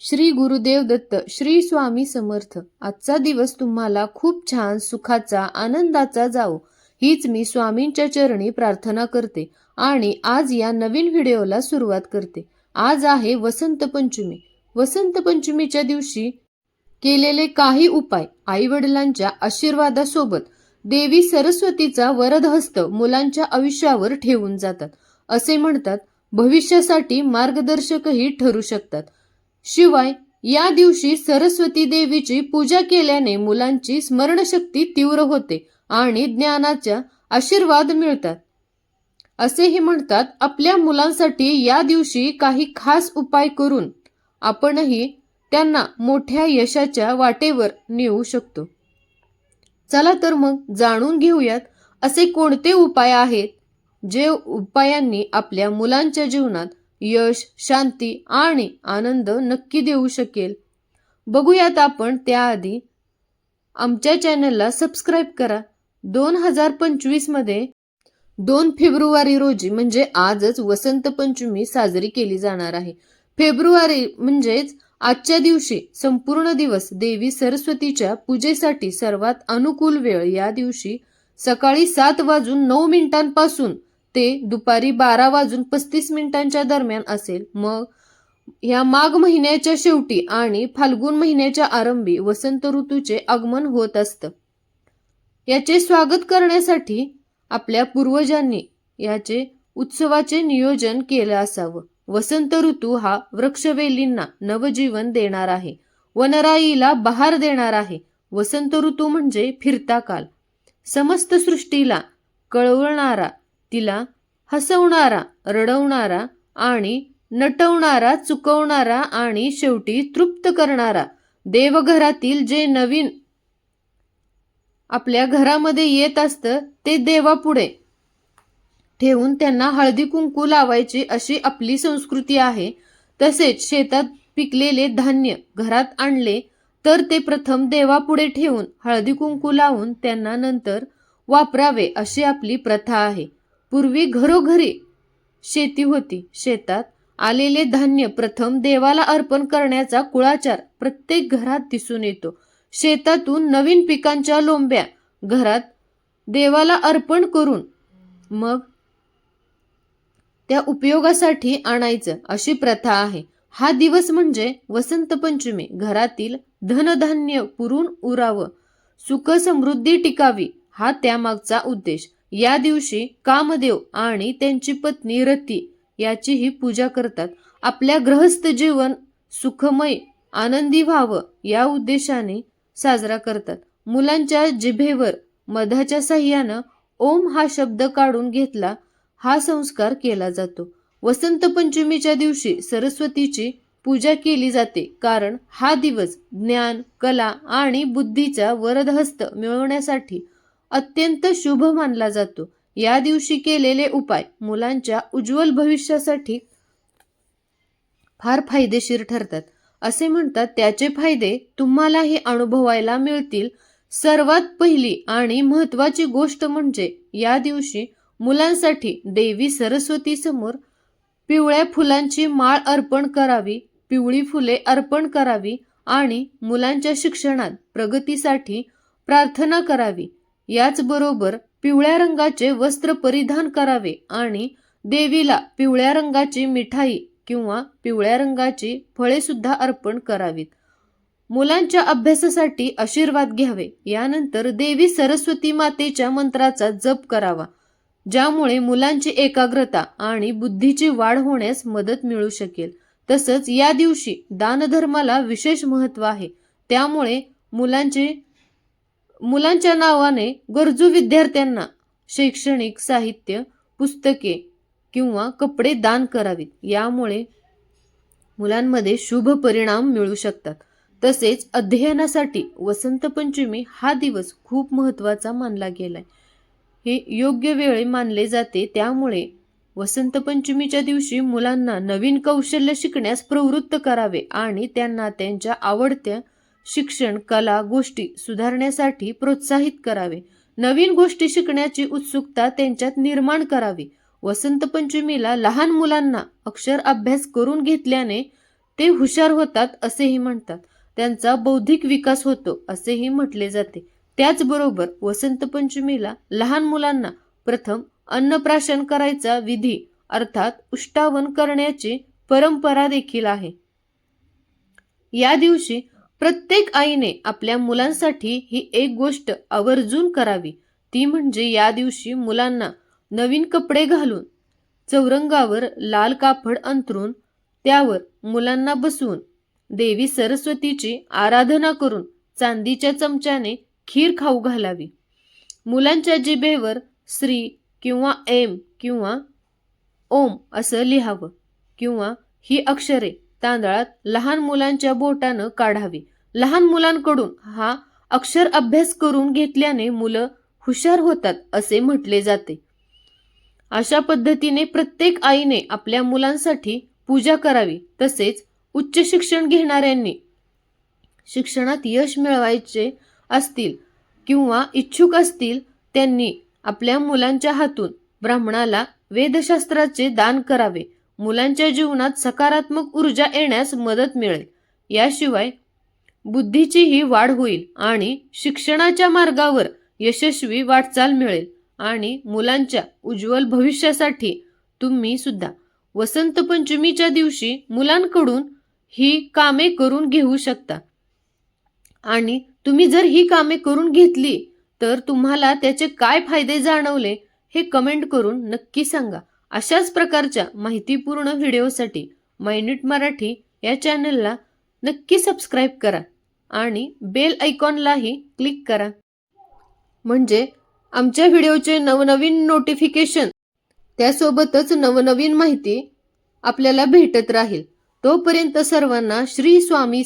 श्री गुरुदेव दत्त श्री स्वामी समर्थ आजचा दिवस तुम्हाला खूप छान सुखाचा आनंदाचा जावो. हीच मी स्वामींच्या चरणी प्रार्थना करते आणि आज या नवीन व्हिडिओला सुरुवात करते. आज आहे वसंत पंचमी. वसंत पंचमीच्या दिवशी केलेले काही उपाय आई वडिलांच्या आशीर्वादासोबत देवी सरस्वतीचा वरदहस्त मुलांच्या आयुष्यावर ठेवून जातात. असे म्हणतात भविष्यासाठी मार्गदर्शकही ठरू शकतात. शिवाय या दिवशी सरस्वती देवीची पूजा केल्याने मुलांची स्मरणशक्ती तीव्र होते आणि ज्ञानाच्या आशीर्वाद मिळतात. असेही म्हणतात आपल्या मुलांसाठी या दिवशी काही खास उपाय करून आपणही त्यांना मोठ्या यशाच्या वाटेवर नेऊ शकतो. चला तर मग जाणून घेऊयात असे कोणते उपाय आहेत जे उपायांनी आपल्या मुलांच्या जीवनात यश शांती आणि आनंद नक्की देऊ शकेल. बघूयात आपण त्याआधी आमच्या चॅनलला सबस्क्राईब करा. दोन हजार पंचवीसमध्ये दोन फेब्रुवारी रोजी म्हणजे आजच वसंत पंचमी साजरी केली जाणार आहे. फेब्रुवारी म्हणजेच आजच्या दिवशी संपूर्ण दिवस देवी सरस्वतीच्या पूजेसाठी सर्वात अनुकूल वेळ या दिवशी सकाळी सात वाजून नऊ मिनिटांपासून ते दुपारी बारा वाजून पस्तीस मिनिटांच्या दरम्यान असेल. मग या माघ महिन्याच्या शेवटी आणि फाल्गुन महिन्याच्या आरंभी वसंत ऋतूचे आगमन होत असतं. याचे स्वागत करण्यासाठी आपल्या पूर्वजांनी याचे उत्सवाचे नियोजन केलं असावं. वसंत ऋतू हा वृक्षवेलींना नवजीवन देणार आहे. वनराईला बहार देणार आहे. वसंत ऋतू म्हणजे फिरता काल. समस्त सृष्टीला कळवणारा तिला हसवणारा रडवणारा आणि नटवणारा चुकवणारा आणि शेवटी तृप्त करणारा देवघरातील जे नवीन आपल्या घरामध्ये येत असतं ते देवापुढे ठेवून त्यांना हळदी कुंकू लावायची अशी आपली संस्कृती आहे. तसेच शेतात पिकलेले धान्य घरात आणले तर ते प्रथम देवापुढे ठेवून हळदी कुंकू लावून त्यांना नंतर वापरावे अशी आपली प्रथा आहे. पूर्वी घरोघरी शेती होती. शेतात आलेले धान्य प्रथम देवाला अर्पण करण्याचा कुळाचार प्रत्येक घरात दिसून येतो. शेतातून नवीन पिकांच्या लोंब्या घरात देवाला अर्पण करून मग त्या उपयोगासाठी आणायचं अशी प्रथा आहे. हा दिवस म्हणजे वसंत पंचमी. घरातील धनधान्य पुरून उरावं. सुख समृद्धी टिकावी हा त्यामागचा उद्देश. या दिवशी कामदेव आणि त्यांची पत्नी रती याचीही पूजा करतात. आपल्या गृहस्थ जीवन सुखमय आनंदी व्हावं या उद्देशाने साजरा करतात. मुलांच्या जिभेवर मधाच्या साह्यानं ओम हा शब्द काढून घेतला हा संस्कार केला जातो. वसंत पंचमीच्या दिवशी सरस्वतीची पूजा केली जाते कारण हा दिवस ज्ञान कला आणि बुद्धीचा वरदहस्त मिळवण्यासाठी अत्यंत शुभ मानला जातो. या दिवशी केलेले उपाय मुलांच्या उज्ज्वल भविष्यासाठी फार फायदेशीर ठरतात. असे म्हणतात त्याचे फायदे तुम्हालाही अनुभवायला मिळतील. सर्वात पहिली आणि महत्वाची गोष्ट म्हणजे या दिवशी मुलांसाठी देवी सरस्वती समोर पिवळ्या फुलांची माळ अर्पण करावी पिवळी फुले अर्पण करावी आणि मुलांच्या शिक्षणात प्रगतीसाठी प्रार्थना करावी. याचबरोबर पिवळ्या रंगाचे वस्त्र परिधान करावे आणि देवीला पिवळ्या रंगाची मिठाई किंवा पिवळ्या रंगाची फळे सुद्धा अर्पण करावीत. मुलांच्या अभ्यासासाठी आशीर्वाद घ्यावे. यानंतर देवी सरस्वती मातेच्या मंत्राचा जप करावा ज्यामुळे मुलांची एकाग्रता आणि बुद्धीची वाढ होण्यास मदत मिळू शकेल. तसंच या दिवशी दानधर्माला विशेष महत्त्व आहे. त्यामुळे मुलांचे मुलांच्या नावाने गरजू विद्यार्थ्यांना शैक्षणिक साहित्य पुस्तके किंवा कपडे दान करावीत. यामुळे मुलांमध्ये शुभ परिणाम मिळू शकतात. तसेच अध्ययनासाठी वसंत पंचमी हा दिवस खूप महत्त्वाचा मानला गेलाय. हे योग्य वेळ मानले जाते. त्यामुळे वसंत पंचमीच्या दिवशी मुलांना नवीन कौशल्य शिकण्यास प्रवृत्त करावे आणि त्यांना त्यांच्या आवडत्या शिक्षण कला गोष्टी सुधारण्यासाठी प्रोत्साहित करावे. नवीन गोष्टी शिकण्याची उत्सुकता त्यांच्यात निर्माण करावी. वसंत पंचमीला लहान मुलांना अक्षर अभ्यास करून घेतल्याने ते हुशार होतात असेही म्हणतात. त्यांचा बौद्धिक विकास होतो असेही म्हटले जाते. त्याचबरोबर वसंत पंचमीला लहान मुलांना प्रथम अन्नप्राशन करायचा विधी अर्थात उष्टावन करण्याची परंपरा देखील आहे. या दिवशी प्रत्येक आईने आपल्या मुलांसाठी ही एक गोष्ट आवर्जून करावी. ती म्हणजे या दिवशी मुलांना नवीन कपडे घालून चौरंगावर लाल कापड अंथरून त्यावर मुलांना बसवून देवी सरस्वतीची आराधना करून चांदीच्या चमच्याने खीर खाऊ घालावी. मुलांच्या जिभेवर श्री किंवा एम किंवा ओम असं लिहावं किंवा ही अक्षरे तांदळात लहान मुलांच्या बोटानं काढावी. लहान मुलांकडून हा अक्षर अभ्यास करून घेतल्याने मुलं हुशार होतात असे म्हटले जाते. अशा पद्धतीने प्रत्येक आईने आपल्या मुलांसाठी पूजा करावी तसेच उच्च शिक्षण घेणाऱ्यांनी शिक्षणात यश मिळवायचे असतील किंवा इच्छुक असतील त्यांनी आपल्या मुलांच्या हातून ब्राह्मणाला वेदशास्त्राचे दान करावे. मुलांच्या जीवनात सकारात्मक ऊर्जा येण्यास मदत मिळेल. याशिवाय बुद्धीचीही वाढ होईल आणि शिक्षणाच्या मार्गावर यशस्वी वाटचाल मिळेल आणि मुलांच्या उज्ज्वल भविष्यासाठी तुम्ही सुद्धा वसंत पंचमीच्या दिवशी मुलांकडून ही कामे करून घेऊ शकता. आणि तुम्ही जर ही कामे करून घेतली तर तुम्हाला त्याचे काय फायदे जाणवले हे कमेंट करून नक्की सांगा. अशाच प्रकारच्या माहितीपूर्ण व्हिडिओसाठी मायन्यूट मराठी या चॅनलला नक्की सबस्क्राईब करा आणि बेल आयकॉनलाही क्लिक करा. म्हणजे आमच्या व्हिडिओचे नवनवीन नोटिफिकेशन त्यासोबतच नवनवीन माहिती आपल्याला भेटत राहील. तोपर्यंत सर्वांना श्री स्वामी